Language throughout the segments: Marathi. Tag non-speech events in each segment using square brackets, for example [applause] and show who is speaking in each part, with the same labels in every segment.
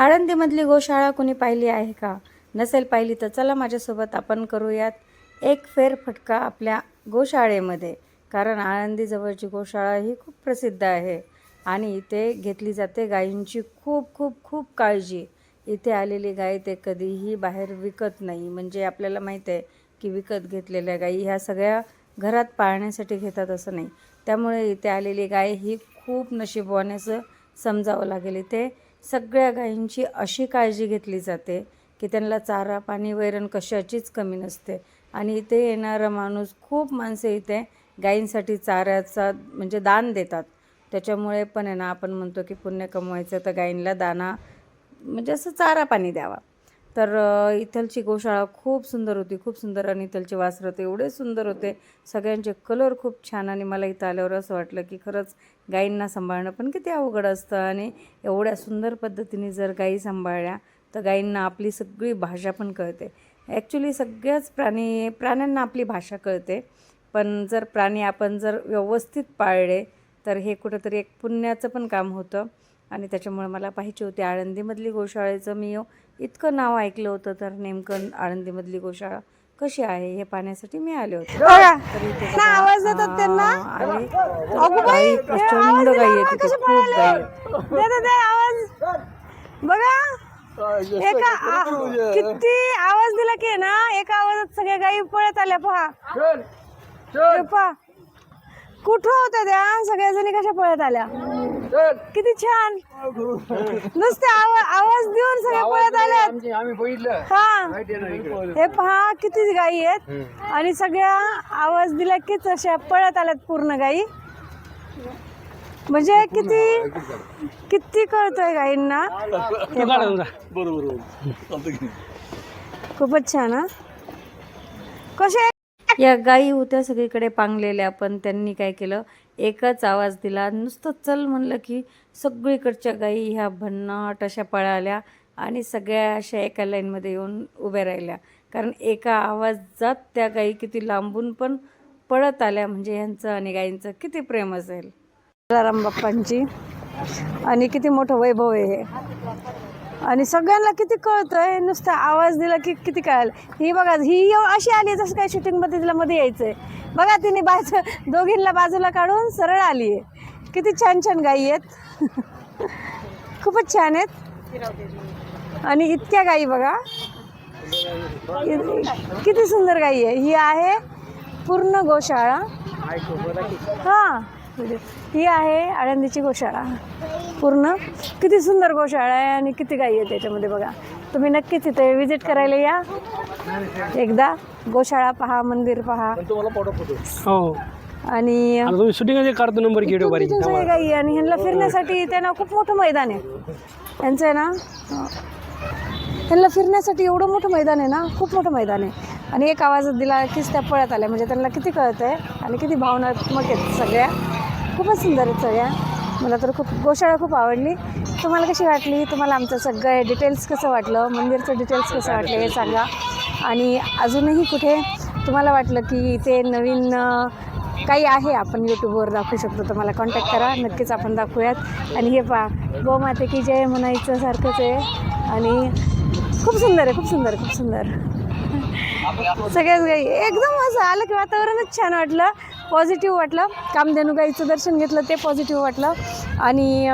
Speaker 1: आळंदीमधली गोशाळा कुणी पाहिली आहे का? नसेल पाहिली तर चला माझ्यासोबत आपण करूयात एक फेरफटका आपल्या गोशाळेमध्ये. कारण आळंदीजवळची गोशाळा ही खूप प्रसिद्ध आहे. आणि इथे घेतली जाते गायींची खूप खूप खूप काळजी. इथे आलेली गाय ते कधीही बाहेर विकत नाही. म्हणजे आपल्याला माहीत आहे की विकत घेतलेल्या गायी ह्या सगळ्या घरात पाळण्यासाठी घेतात असं नाही. त्यामुळे इथे आलेली गाय ही खूप नशीबवान्याचं समजावं लागेल इथे. सगळ्या गायींची अशी काळजी घेतली जाते की त्यांना चारा पाणी वैरण कशाचीच कमी नसते. आणि इथे येणारा माणूस खूप माणसे इथे गायींसाठी चाऱ्याचा म्हणजे दान देतात. त्याच्यामुळे पण आहे ना आपण म्हणतो की पुण्य कमवायचं तर गायींना दाना म्हणजे असं चारा पाणी द्यावा. तर इथलची गोशाळा खूप सुंदर होती खूप सुंदर आणि इथलचे वासरं होते एवढे सुंदर होते. सगळ्यांचे कलर खूप छान आणि मला इथं आल्यावर असं वाटलं की खरंच गायींना सांभाळणं पण किती अवघड असतं आणि एवढ्या सुंदर पद्धतीने जर गायी सांभाळल्या तर गायींना आपली सगळी भाषा पण कळते. ॲक्च्युली सगळ्याच प्राणी प्राण्यांना आपली भाषा कळते. पण जर प्राणी आपण जर व्यवस्थित पाळले तर हे कुठंतरी एक पुण्याचं पण काम होतं. आणि त्याच्यामुळे मला पाहिजे होती आळंदीमधली गोशाळेचं. मी इतकं नाव ऐकलं होतं तर नेमकं आळंदीमधली गोशाळा कशी आहे हे पाहण्यासाठी मी आले होते. तर इथे बघा,
Speaker 2: आवाज देतात त्यांना.
Speaker 1: आ, आले. गाई प्रचंड गाई आहे तिथे खूप गाई
Speaker 2: बघा. एका आ- किती आवाज दिला की ना एका आवाजात सगळ्या गायी पळत आल्या पहा. हे पहा. कुठं होत्या त्या? सगळ्या जणी कशा पळत आल्या? किती छान. नुसते आवा- आवाज देऊन सगळ्या पळत
Speaker 3: आम्ही बघितलं.
Speaker 2: हा. हे पहा किती गायी आहेत. आणि सगळ्या आवाज दिला कीच अशा पळत आल्यात पूर्ण गायी म्हणजे किती किती कळतोय गायींना हे पहा. खूपच छान हा. कसे
Speaker 1: या गायी होत्या सगळीकडे पांगलेल्या पण त्यांनी काय केलं? एकच आवाज दिला. नुसतं चल म्हणलं की सगळीकडच्या गाई ह्या भन्नाट अशा पळाल्या आणि सगळ्या अशा एका लाईनमध्ये येऊन उभ्या राहिल्या. कारण एका आवाजात त्या गाई किती लांबून पण पळत आल्या. म्हणजे यांचं आणि गायींचं किती प्रेम असेल.
Speaker 2: राम बाप्पांची. आणि किती मोठं वैभव आहे हे. आणि सगळ्यांना किती कळतंय नुसता आवाज दिला की किती कळालं ही बघा ही अशी आली जसं काय शूटिंगमध्ये तिला मध्ये यायचंय. बघा तिने बाजू दोघींना बाजूला काढून सरळ आली आहे. किती छान छान गायी आहेत. [laughs] खूपच छान आहेत. आणि इतक्या गायी बघा. किती सुंदर गायी आहे. ही आहे पूर्ण गोशाळा. हां. ही आहे आळंदीची गोशाळा. पूर्ण किती सुंदर गोशाळा आहे आणि किती गायी आहे त्याच्यामध्ये बघा. तुम्ही नक्कीच इथे विजिट करायला या. एकदा गोशाळा पहा मंदिर पहा.
Speaker 3: हो.
Speaker 2: आणि
Speaker 3: तुम्ही शूटिंग काढतो नंबर
Speaker 2: गायी आहे आणि ह्यांना फिरण्यासाठी त्यांना खूप मोठं मैदान आहे. यांचं आहे ना अं, ह्यांना फिरण्यासाठी एवढं मोठं मैदान आहे ना खूप मोठं मैदान आहे. आणि एक आवाज दिला कीच त्या पळत आल्या. म्हणजे त्यांना किती कळत आहे आणि किती भावनात्मक आहेत सगळ्या. खूपच सुंदर आहेत सगळ्या मला तर खूप गोशाळा खूप आवडली. तुम्हाला कशी वाटली? तुम्हाला आमचं सगळं डिटेल्स कसं वाटलं? मंदिरचं डिटेल्स कसं वाटलं हे सांगा. आणि अजूनही कुठे तुम्हाला वाटलं की ते नवीन काही आहे? आपण यूट्यूबवर दाखवू शकतो. तर मला कॉन्टॅक्ट करा. नक्कीच आपण दाखवूयात. आणि हे पहा गोमाते की जय म्हणायचं सारखंच आहे. आणि खूप सुंदर आहे खूप सुंदर खूप सुंदर. सगळ्याच गाई एकदम असं आलं की वातावरणच छान वाटलं. पॉझिटिव्ह वाटलं. कामधेनू गाईचं दर्शन घेतलं ते पॉझिटिव्ह वाटलं. आणि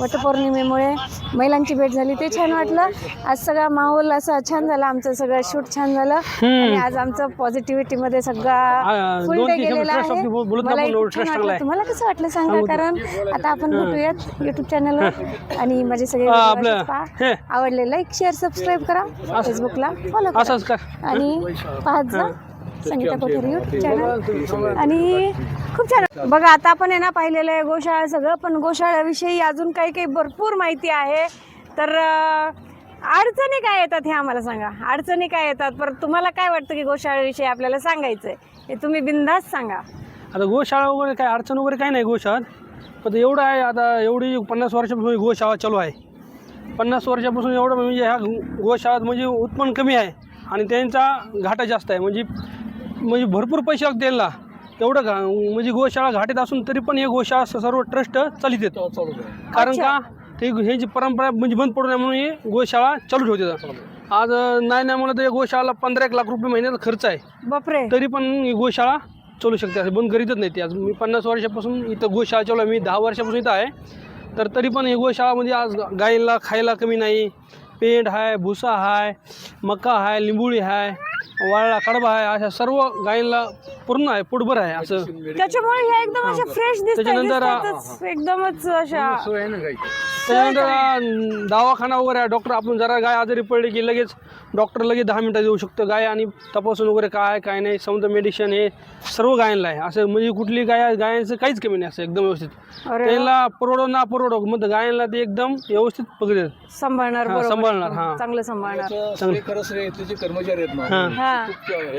Speaker 2: वटपौर्णिमेमुळे महिलांची भेट झाली ते छान वाटलं. आज सगळा माहोल असा छान झाला आमचं सगळं शूट छान झालं. आणि आज आमचं पॉझिटिव्हिटीमध्ये सगळा फुल डे गेलेला आहे. मला छान वाटलं. तुम्हाला कसं वाटलं सांगा? कारण आता आपण भेटूयात युट्यूब चॅनलवर आणि माझे सगळे. आवडले लाईक शेअर सबस्क्राईब करा. फेसबुकला फॉलो कर. आणि पाहत जा. संगीता कोठेरी युट्यूब चॅनल आणि खूप छान. बघा आता आपण आहे ना पाहिलेलं आहे गोशाळा सगळं पण गोशाळ्याविषयी अजून काही काही भरपूर माहिती आहे. तर अडचणी काय येतात हे आम्हाला सांगा. अडचणी काय येतात? पर तुम्हाला काय वाटतं की गोशाळेविषयी आपल्याला सांगायचं आहे हे तुम्ही बिंदास सांगा.
Speaker 3: आता गोशाळा वगैरे काय अडचण वगैरे काय नाही गोशाळात. पण एवढं आहे आता एवढी पन्नास वर्षापासून गोशाळा चालू आहे. पन्नास वर्षापासून एवढं म्हणजे ह्या गोशाळात म्हणजे उत्पन्न कमी आहे. आणि त्यांचा घाटा जास्त आहे. म्हणजे म्हणजे भरपूर पैसे लागतात त्यांना एवढं घा म्हणजे गोशाळा घाटीत असून तरी पण हे गोशाळा स- सर्व ट्रस्ट चालित येतो कारण का? ते हे जी परंपरा म्हणजे बंद पडू नये म्हणून ही गोशाळा चालू ठेवते आज अं, नाही नाही म्हणलं तर या गोशाळाला पंधरा एक लाख रुपये महिन्याचा खर्च आहे.
Speaker 2: बापरे.
Speaker 3: तरी पण ही गोशाळा चालू शकते. असं बंद करीतच नाही ती. आज मी पन्नास वर्षापासून इथं गोशाळा चालू आहे. मी दहा वर्षापासून इथं आहे. तर तरी पण ही गोशाळामध्ये आज गायीला खायला कमी नाही. पेंड आहे भुसा आहे मका आहे लिंबुळी आहे वाळला कडबा आहे अशा सर्व गायीला पूर्ण आहे पोटभर आहे असं.
Speaker 2: त्याच्यामुळे ह्या एकदम अशा फ्रेश
Speaker 3: त्याच्यानंतर,
Speaker 2: दिसतात एकदमच अशा
Speaker 3: त्याच्यानंतर अं, दवाखाना वगैरे आहे डॉक्टर आपण जरा गाय आजारी पडली की लगेच डॉक्टर लगेच दहा मिनिटात येऊ शकतो. गाय आणि तपासून वगैरे काय आहे, काय नाही समजा मेडिसिन हे सर्व गायांना आहे. असं म्हणजे कुठली गाय गायांचं काहीच कमी नाही असं एकदम व्यवस्थित.
Speaker 2: अरे
Speaker 3: त्याला परवडो ना परवडो मग गायांना ते एकदम व्यवस्थित पकडतात
Speaker 2: सांभाळणार
Speaker 3: हा,
Speaker 2: बरोबर.
Speaker 3: सांभाळणार, हा.
Speaker 2: चांगलं सांभाळणार.
Speaker 4: कर्मचारी आहेत ना.
Speaker 3: हां.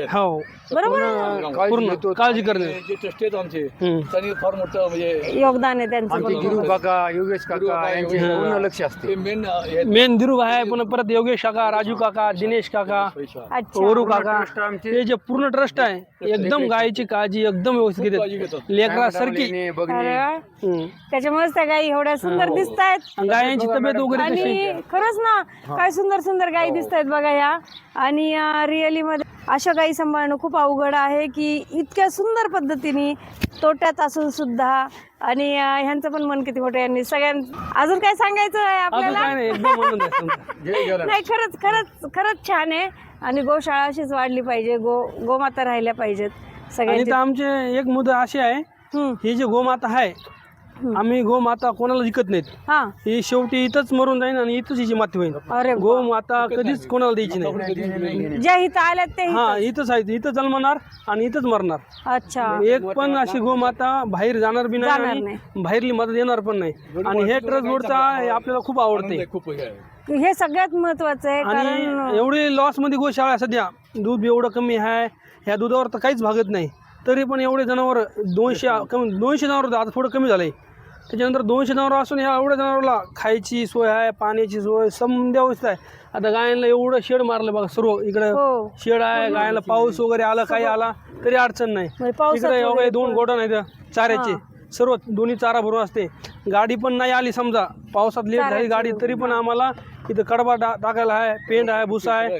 Speaker 2: हा.
Speaker 3: हो
Speaker 2: बरोबर.
Speaker 3: पूर्ण काळजी करणे.
Speaker 4: जे ट्रस्टी आहेत आमचे
Speaker 3: हम्म.
Speaker 4: त्यांनी फार मोठं म्हणजे
Speaker 2: योगदान आहे त्यांचं.
Speaker 5: आमचे
Speaker 2: बरोबर.
Speaker 5: गिरू काका योगेश काका यांचे पूर्ण लक्ष असते.
Speaker 4: ते मेन
Speaker 3: मेन धिरू आहे पुन्हा परत योगेश काका राजू काका दिनेश काका
Speaker 2: अच्छा.
Speaker 3: वरू काका. हे जे पूर्ण ट्रस्ट आहे एकदम गायीची काळजी एकदम व्यवस्थित
Speaker 4: काळजी
Speaker 3: घेतात.
Speaker 4: घेतात.
Speaker 3: लेकरासारखी
Speaker 5: लेणे, बघणे
Speaker 2: अरे वा.
Speaker 3: हम्म.
Speaker 2: त्याच्यामुळेच त्या गायी एवढ्या सुंदर दिसत आहेत
Speaker 3: आणि गायांची तब्येत वगैरे कशी?
Speaker 2: आणि खरंच ना काय सुंदर सुंदर गायी दिसत आहेत बघा या आणि रिअली मध्ये अशा गायी सांभाळणं खूप अवघड आहे की इतक्या सुंदर पद्धतीने तोट्यात असून सुद्धा आणि ह्यांचं पण मन किती मोठं आहे. यांनी सगळ्यां अजून काय सांगायचं आहे आपल्याला?
Speaker 3: काय [laughs] नाही
Speaker 2: खरंच खरंच खरंच छान आहे. आणि गोशाळा अशीच वाढली पाहिजे गो गोमाता राहिल्या पाहिजेत
Speaker 3: इथं आमचे एक मुद्दा असे आहे. ही जी गोमाता आहे आम्ही गोमाता कोणाला विकत नाहीत.
Speaker 2: हा.
Speaker 3: ही शेवटी इथंच मरून जाईन आणि इथंच हिची माती होईल
Speaker 2: अरे
Speaker 3: गोमाता कधीच कोणाला द्यायची नाही.
Speaker 2: ज्या इथं आल्यात ते
Speaker 3: हा इथंच आहे इथं जन्मणार आणि इथंच मरणार.
Speaker 2: अच्छा.
Speaker 3: एक पण अशी गोमाता बाहेर जाणार बी नाही
Speaker 2: जाणार
Speaker 3: आणि बाहेरली मदत येणार पण नाही. आणि हे ट्रस्ट बोर्डचा आपल्याला खूप आवडते.
Speaker 4: खूप हे.
Speaker 2: हे सगळ्यात महत्वाचं आहे कारण
Speaker 3: आणि एवढी लॉसमध्ये गोशाळा आहे सध्या. दूध एवढं कमी आहे. ह्या दुधावर तर काहीच भागत नाही. तरी पण एवढे जनावर दोनशे कमी दोनशे जनावर आता थोडं कमी झालंय. त्याच्यानंतर दोनशे जनावर असून ह्या एवढ्या जनावरला खायची सोय आहे पाण्याची सोय समध्या व्यवस्था आहे. आता गायांना एवढं शेड मारलं बघा सर्व इकडं
Speaker 2: हो.
Speaker 3: शेड आहे गायला पाऊस वगैरे आला काही आला तरी अडचण नाही.
Speaker 2: म्हणजे पावसात
Speaker 3: इकडे
Speaker 2: वगैरे
Speaker 3: दोन गोडा नाही चाऱ्याचे. सर्व दोन्ही चारा भरून असते. गाडी पण नाही आली समजा. पावसात लेट झाली गाडी तरी पण आम्हाला इथं कडबा टाकायला आहे पेंड आहे भुसा आहे.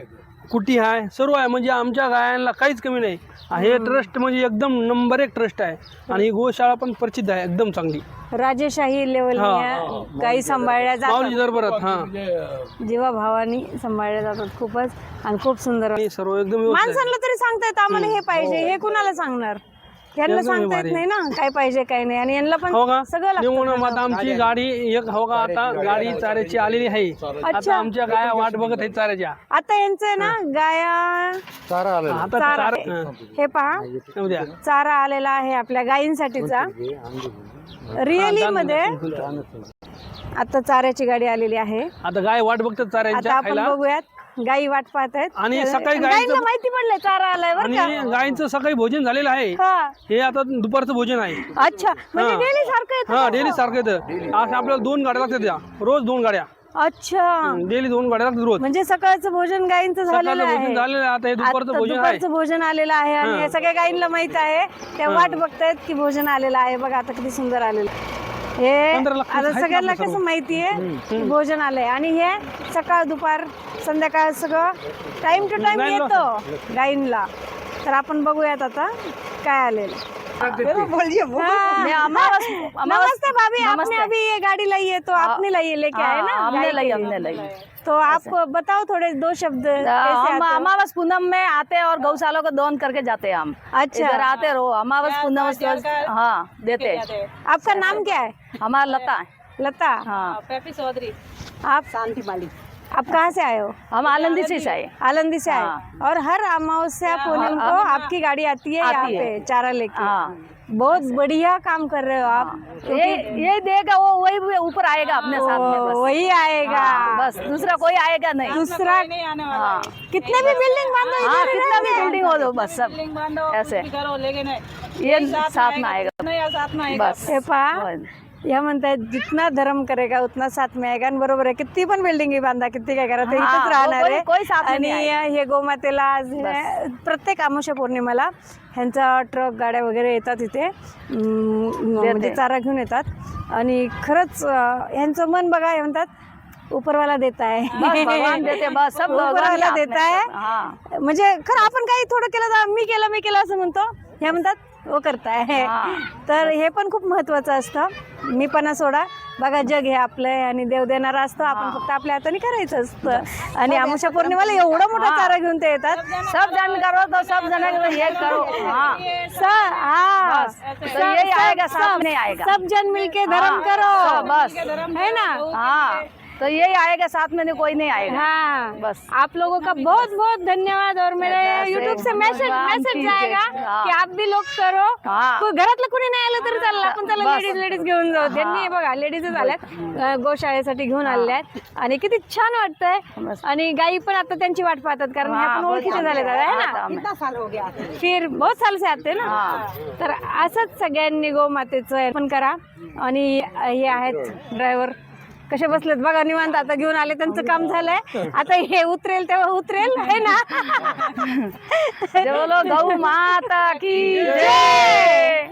Speaker 3: कुटी आहे? सर्व आहे. म्हणजे आमच्या गायांना काहीच कमी नाही. हे ट्रस्ट म्हणजे एकदम नंबर एक ट्रस्ट आहे. आणि ही गोशाळा पण प्रसिद्ध आहे. एकदम चांगली.
Speaker 2: राजेशाही लेवलने गायी सांभाळल्या
Speaker 3: माऊली
Speaker 2: जातात
Speaker 3: दरबारात हा.
Speaker 4: म्हणजे अं,
Speaker 2: जीवा भावानी सांभाळल्या जातात खूपच. आणि खूप सुंदर.
Speaker 3: आणि सर्व एकदम व्यवस्थित आहे.
Speaker 2: माणसांना तरी सांगतायत आम्हाला हे पाहिजे हे कुणाला सांगणार? यांना सांगता येत. नाही ना काय पाहिजे काय नाही. आणि यांना पण
Speaker 3: हो का?
Speaker 2: सगळं लागतं
Speaker 3: निवडून आता आमची गाडी एक हो का? आता गाडी चाऱ्याची आलेली आहे. आता आमच्या गाया वाट बघत आहे चाऱ्याच्या
Speaker 2: आता यांचं आहे ना गाया
Speaker 5: चारा आला
Speaker 3: आता
Speaker 2: चारा
Speaker 3: चारा हा.
Speaker 2: हे पहा. चारा आलेला आहे आपल्या गायींसाठीचा. रिअली मध्ये? आता चाऱ्याची गाडी आलेली आहे.
Speaker 3: आता गाय वाट बघतात
Speaker 2: आता
Speaker 3: चाऱ्यांच्या
Speaker 2: आपण
Speaker 3: खायला.
Speaker 2: बघूयात. गायी वाट पाहत आहेत.
Speaker 3: आणि सकाळी
Speaker 2: गायींना माहिती पडलंय चारा आलाय बरं का.
Speaker 3: आणि गायींचं सकाळी भोजन झालेलं आहे.
Speaker 2: हा.
Speaker 3: हे आता दुपारचं भोजन आहे.
Speaker 2: अच्छा. म्हणजे डेली सारखं येतं
Speaker 3: हा डेली सारखं येतं. असं आपल्याला दोन गाड्या लागतात त्या. रोज दोन गाड्या.
Speaker 2: अच्छा.
Speaker 3: डेली दोन गाड्या लागतात रोज.
Speaker 2: म्हणजे सकाळचं भोजन गायींचं झालेलं
Speaker 3: सकाळचं भोजन
Speaker 2: आहे
Speaker 3: झालेलं आहे. आता हे दुपारचं
Speaker 2: आता
Speaker 3: भोजन आहे.
Speaker 2: दुपारचं भोजन आलेलं आहे आणि हे. सगळ्या गायींना माहीत आहे. त्या वाट बघतायत की भोजन आलेलं आहे. बघा आता किती सुंदर आलेलं आहे. हे
Speaker 3: पंधरा लाख
Speaker 2: आता
Speaker 3: आहेत
Speaker 2: सगळ्यांना
Speaker 3: आपल्या
Speaker 2: कसं माहितीये की भोजन आलंय. आणि हे सकाळ दुपार संध्याकाळ सगळं टाइम टू टाइम
Speaker 3: नाही
Speaker 2: येतो. गायींना तर आपण बघूयात आता काय आलेलं. हाँ, नमस्ते भाभी. आपने अभी ये गाड़ी लाई है तो आपने लाई है लेके आए ना?
Speaker 6: हमने
Speaker 2: गाय
Speaker 6: लाई
Speaker 2: के
Speaker 6: हमने। लाई.
Speaker 2: तो आपको बताओ थोड़े दो शब्द
Speaker 6: हम अमावस पूनम में आते हैं और गौशालों को दोन करके जाते हैं हम।
Speaker 2: अच्छा।
Speaker 6: इधर आते रहो अमावस पूनम हाँ देते
Speaker 2: आपका नाम क्या है?
Speaker 6: हमारा लता है।
Speaker 2: लता।
Speaker 6: हाँ। चौधरी।
Speaker 2: आप? शांति माली आप कहाँ से आए हो?
Speaker 6: हम आलंदी से आए।
Speaker 2: आलंदी से आए। और हर अमावस्या पूनम को आपकी गाड़ी आती है यहाँ पे चारा लेके।
Speaker 6: हाँ।
Speaker 2: बहुत बढ़िया काम कर रहे हो आप।
Speaker 6: ये ये देगा वो वही ऊपर आएगा अपने साथ में बस।
Speaker 2: वही आएगा।
Speaker 6: हाँ, बस दूसरा कोई आएगा नहीं।
Speaker 2: दूसरा
Speaker 6: हाँ।
Speaker 2: कितने भी बिल्डिंग बांधो
Speaker 6: हाँ कितना भी बिल्डिंग हो दो बस सब। ऐसे। ये साथ में आएगा बस।
Speaker 2: हे पहा
Speaker 6: बस.
Speaker 2: ह्या म्हणतायत जितना धर्म करेगा उतना साथ में आएगा. आणि बरोबर आहे किती पण बिल्डिंग बांधा किती काय करा ते
Speaker 6: हा,
Speaker 2: इथेच राहणार
Speaker 6: कोई-
Speaker 2: आहे.
Speaker 6: कोई साथ में
Speaker 2: आणि
Speaker 6: नाही
Speaker 2: हे गोमातेला आज हे- प्रत्येक आमुषा पौर्णिमाला ह्यांचा ट्रक गाड्या वगैरे येतात इथे. अं, म्हणजे चारा घेऊन येतात. आणि खरंच अं, ह्यांचं मन बघा हे म्हणतात उपरवाला देत आहे.
Speaker 6: बस भगवान देते बस. सब [laughs] भगवान के
Speaker 2: उपरवाला
Speaker 6: हाथ में
Speaker 2: देत आहे.
Speaker 6: है। हाँ
Speaker 2: म्हणजे खरं आपण काही थोडं केलं मी केलं मी केलं असं म्हणतो. हे म्हणतात वो करताय.
Speaker 6: हा.
Speaker 2: तर हे पण खूप महत्वाचं असतं. मी पण सोडा. बघा जग हे आपलं आहे आणि देव देणारा असतो. आपण फक्त आपल्या हाताने करायचं असतं. आणि आमुषा पौर्णिमाला एवढा मोठा चारा घेऊन ते येतात.
Speaker 6: सब जन करो तो सब करो. हाँ.
Speaker 2: हा.
Speaker 6: आएगा
Speaker 2: सब जन मिलके धर्म करो.
Speaker 6: बस.
Speaker 2: है ना?
Speaker 6: हाँ. तो यही आएगा साथ में कोई नहीं आएगा।
Speaker 2: हाँ।
Speaker 6: बस।
Speaker 2: आप लोगों का बहुत बहुत धन्यवाद और मेरे यूट्यूब से मैसेज मैसेज
Speaker 6: की
Speaker 2: जाएगा.
Speaker 6: हाँ.
Speaker 2: की आप भी लोग करो।
Speaker 6: हाँ.
Speaker 2: कोई घरातलं कोणी नाही आलं तरी चाललं आपण त्याला. लेडीज लेडीज घेऊन जाऊ. त्यांनी हे बघा लेडीजच आल्यात गोशाळेसाठी घेऊन आलेल्या आहेत आणि किती छान वाटतंय. आणि गायी पण आता त्यांची वाट पाहतात कारण ह्या
Speaker 6: हाँ,
Speaker 2: पण
Speaker 6: बहुत
Speaker 2: ओळखीच्या झाले
Speaker 6: हाँ,
Speaker 2: आहे
Speaker 6: हाँ,
Speaker 2: ना फिर बहुत साल से आते ना?
Speaker 6: हाँ.
Speaker 2: तर असंच सगळ्यांनी गोमातेचं पण करा. आणि हे आहेत ड्रायव्हर कसे बसलेत बघा निवांत आता घेऊन आले त्यांचं काम झालंय. आता हे उतरेल तेव्हा उतरेल है ना?
Speaker 6: बोलो गौ माता की जय!